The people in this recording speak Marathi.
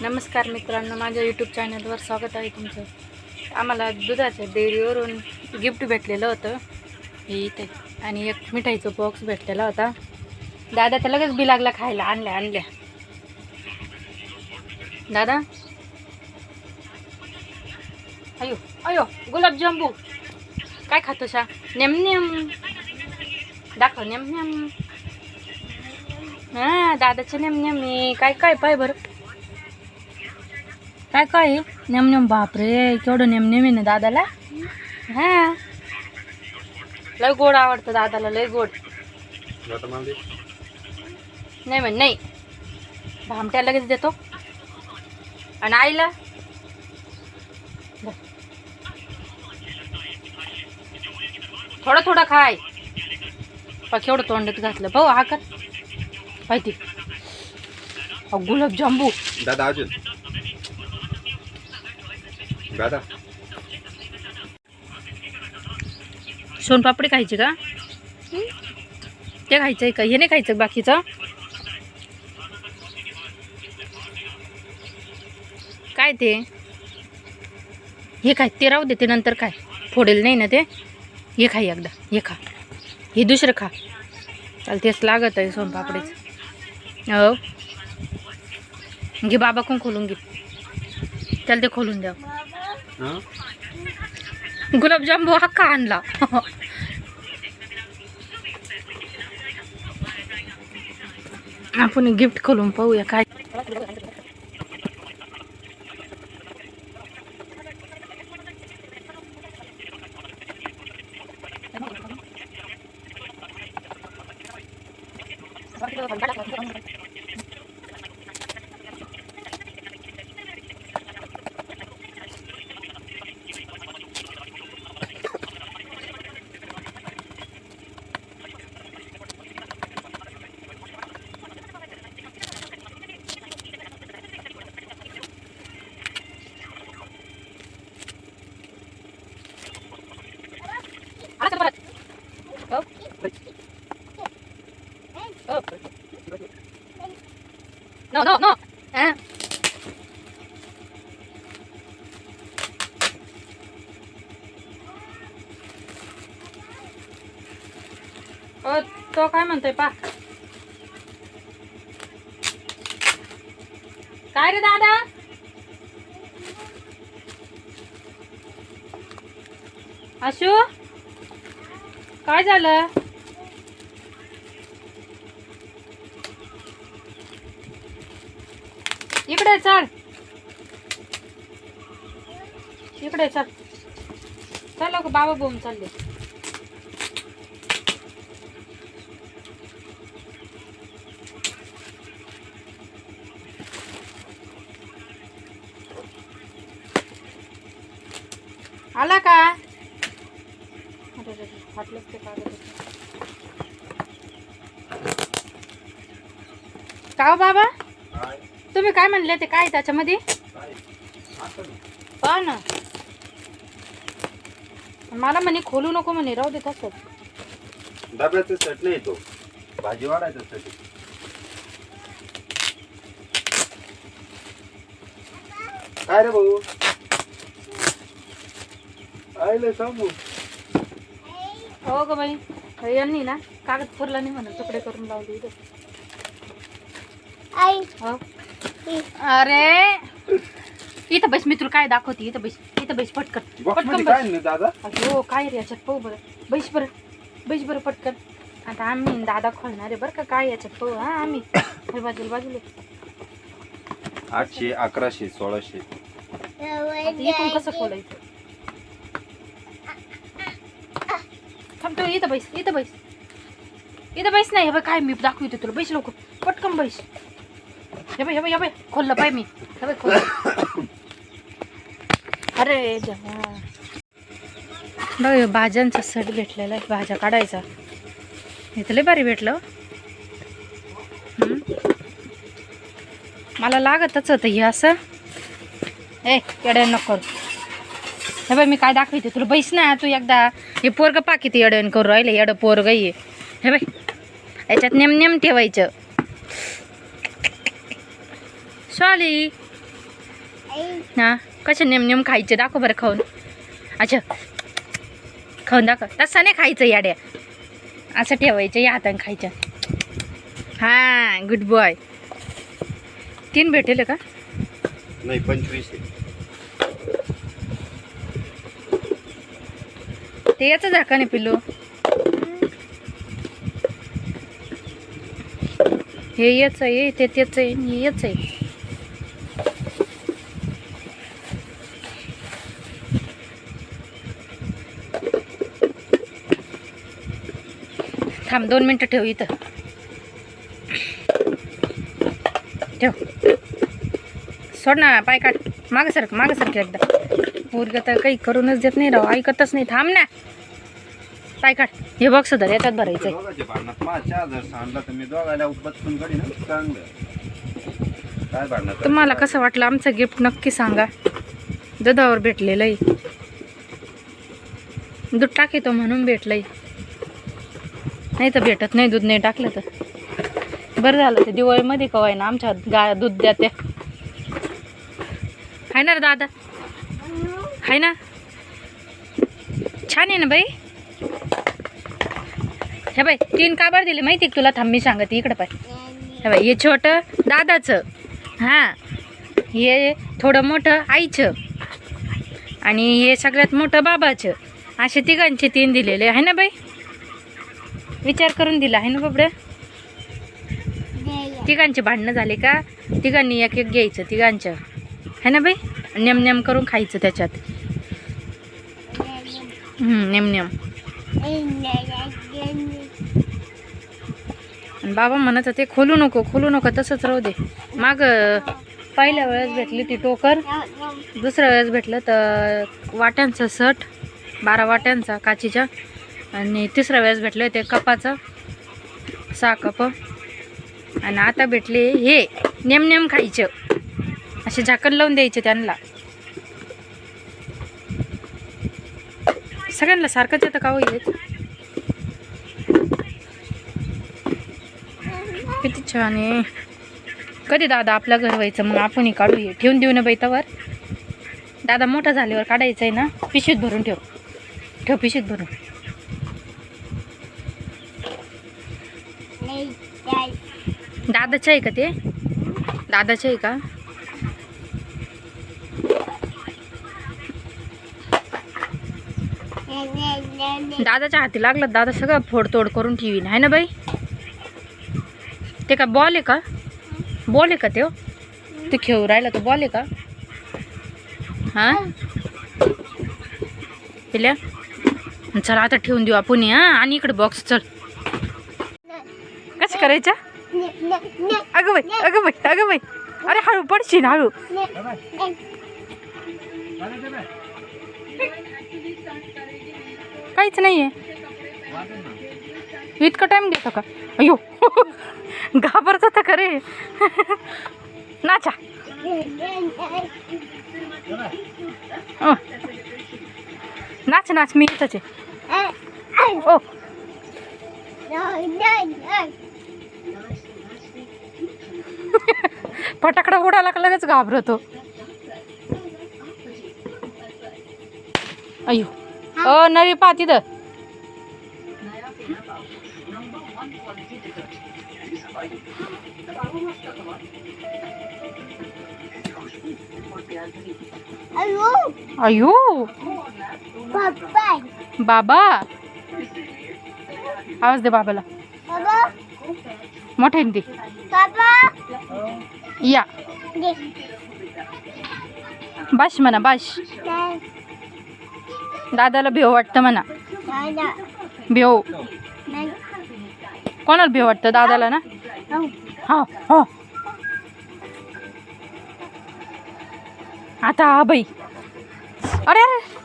नमस्कार मित्रांनो माझ्या यूट्यूब चॅनलवर स्वागत आहे तुमचं. आम्हाला दुधाच्या डेअरीवरून गिफ्ट भेटलेलं होतं. हे इथे. आणि एक मिठाईचं बॉक्स भेटलेला होता. दादा तर लगेच बी लागला खायला. आणल्या आणल्या. दादा? अयो अयो गुलाबजांबू काय खातो शा? नेम नेम दाखव नेम नेम हां दादाचं नेम नेम काय काय पाय बरं. काय काय? नेम नेम बापरे केवढं नेम नेम आहे ना दादाला? हा. लय गोड आवडतं दादाला लय गोड. नाही म्हण नाही. भामट्या लगेच देतो. आणि आईला? थोडं थोडं खाय. पा केवढं तोंडात घातलं. भाऊ हा कर. माहिती गुलाबजांबू. दादा अजून. दादा. सोनपापडी खायची का? ते खायचं आहे का? हे नाही खायचं बाकीचं? काय ते? हे काय ते राहू दे ते नंतर काय फोडेल नाही ना ते? हे खा एकदा हे खा. हे दुसरं खा. चाल तेच लागत आहे सोनपापडीच हो. घे बाबा कोण खोलून घे. त्याला ते खोलून द्या. हं? गुलाबजामू हक्का आणला आपण गिफ्ट खोलून पाहूया काय No, no, no. Eh. अ, तो काय म्हणतोय पा काय रे दादा आशू काय झालं इकडे चल. इकडे चल. चल लोक बाबा बोम चालले. आला का? फाटलंच ते कागद का हो बाबा? तुम्ही काय म्हणले ते काय त्याच्यामध्ये? पहा ना. मला म्हणे खोलू नको म्हणे राहू दे तसंच डब्याचं सेट नाही तो. भाजी वाढायचं साठी काय रे भाऊ? आईले सांगू. हो ग बाई यांनी ना कागद फुरला नाही म्हणून तुकडे करून लावले इथे. हो. अरे इथं बस मी तुला काय दाखवते इथं बस इथं बस पटकन पटकन बस. दादा? अयो काय रे याच्यात पाहू बरं. बैस बरं बैस बरं पटकन. आता आम्ही दादा खोलणार आहे बरं का काय याच्यात पाहू हा आम्ही. हे बाजूला बाजूला. आठशे अकराशे सोळाशे. आता इथून कसं खोलायचं? थांब तू इथं बैस इथं बैस. इथं बैस नाही हे बाय काय मी दाखवते तुला. बैस लवकर पटकन बैस. हे बाय हे बाय हे बाय खोललं पाय मी. हे बाय खोललं. अरे देवा. बघ हे भाज्यांचा सेट भेटलेला आहे भाज्या काढायचा. इथं लय भारी भेटलं. मला लागतच होतं हे असं. ए येड्या नको हे बाई मी काय दाखवते तुला. बैस ना तू एकदा. हे पोरगं पा किती येड्यान करू राहिले. येडं पोरग ये हे बाई याच्यात नेम नेम ठेवायचं. सॉली हा कसे नेम नेम खायचे दाखव बरं खाऊन. अच्छा. खाऊन दाखव. तसं नाही खायचं याड्या. असं ठेवायचं या हाताने खायच्या. हा गुड बॉय तीन भेटेल का? नाही पंचवीस ते याचं झाका नाही पिल्लू. हे याच आहे ते त्याच आहे याच आहे. थांब दोन मिनटं ठेव इथं. ठेव. सोड ना पाय काढ. मागं सरक मागं सरक एकदा. पोरगं तर काही करूनच देत नाही राव ऐकतच नाही. थांब ना. पाय काढ. हे बघ सुद्धा याच्यात भांडणार तुम्हाला कसं वाटलं आमचं गिफ्ट नक्की सांगा. दुधावर भेटलेलं आहे दूध टाकीतो म्हणून भेटलंय. नाही तर भेटत नाही दूध नाही टाकलं तर. बरं झालं ते दिवाळीमध्ये कवाय ना आमच्या गा दूध द्या त्या. हाय ना रे दादा. आहे ना. छान आहे ना बाई? हे बाई तीन काबार दिले माहिती आहे तुला? थांब मी सांगते इकडं पाय. हे बाई हे छोटं दादाचं. हां. हे थोडं मोठं आईचं. आणि हे सगळ्यात मोठं बाबाचं. असे तिघांचे तीन दिलेले. आहे ना बाई? विचार करून दिला आहे ना बाबड्या? तिघांचे भांडणं झाले का? तिघांनी एक एक घ्यायचं तिघांचं. है ना बाई? नेम नेम करून खायचं त्याच्यात. हम्म, नेम नेम बाबा म्हणत होते खोलू नको खोलू नको तसंच राहू दे. माग पहिल्या वेळेस भेटली ती टोकर. दुसऱ्या वेळेस भेटलं तर वाट्यांचं सट बारा वाट्यांचा काचीच्या. आणि तिसऱ्या वेळेस भेटलं ते कपाचं. सहा कप. आणि आता भेटले हे नेम नेम खायचं. असे झाकण लावून द्यायचे त्यांना. सगळ्यांना सारखंच येतं का होईल येत किती छान आहे. कधी दादा आपलं घर व्हायचं मग आपणही काढू ये ठेवून देऊ ना बैतावर. दादा मोठा झाल्यावर काढायचं आहे ना. पिशीत भरून ठेव. ठेव पिशीत भरून. दादाचं आहे का ते? दादाचं आहे का? दादाच्या हाती लागला दादा सगळं फोडतोड करून ठेवीन. आहे ना बाई? ते का बॉल आहे का? बॉल आहे का ते तू खेळू राहिला तो बॉल आहे का? हां? पिल्या चला आता ठेवून देऊ आपण हा? आणि इकडे बॉक्स चल. करायच्या? अगं बाई अगं बाई अगं बाई. अरे हळू पडशील हळू. काहीच नाही आहे इतकं टाईम देतो का? अयो घाबरत होता का रे नाचा नाच नाच मी इथंच आहे. ओ. फटाकडा उडाला का लगेच घाबरतो. अयो अ नवी पा तिथं. अयो बाबा. आवाज दे बाबाला. मोठे दे. या. बाश म्हणा बाश. दादाला भेव वाटतं म्हणा. भेव. कोणाला भेव वाटतं? दादाला ना? हा हो. आता बाई. अरे अरे.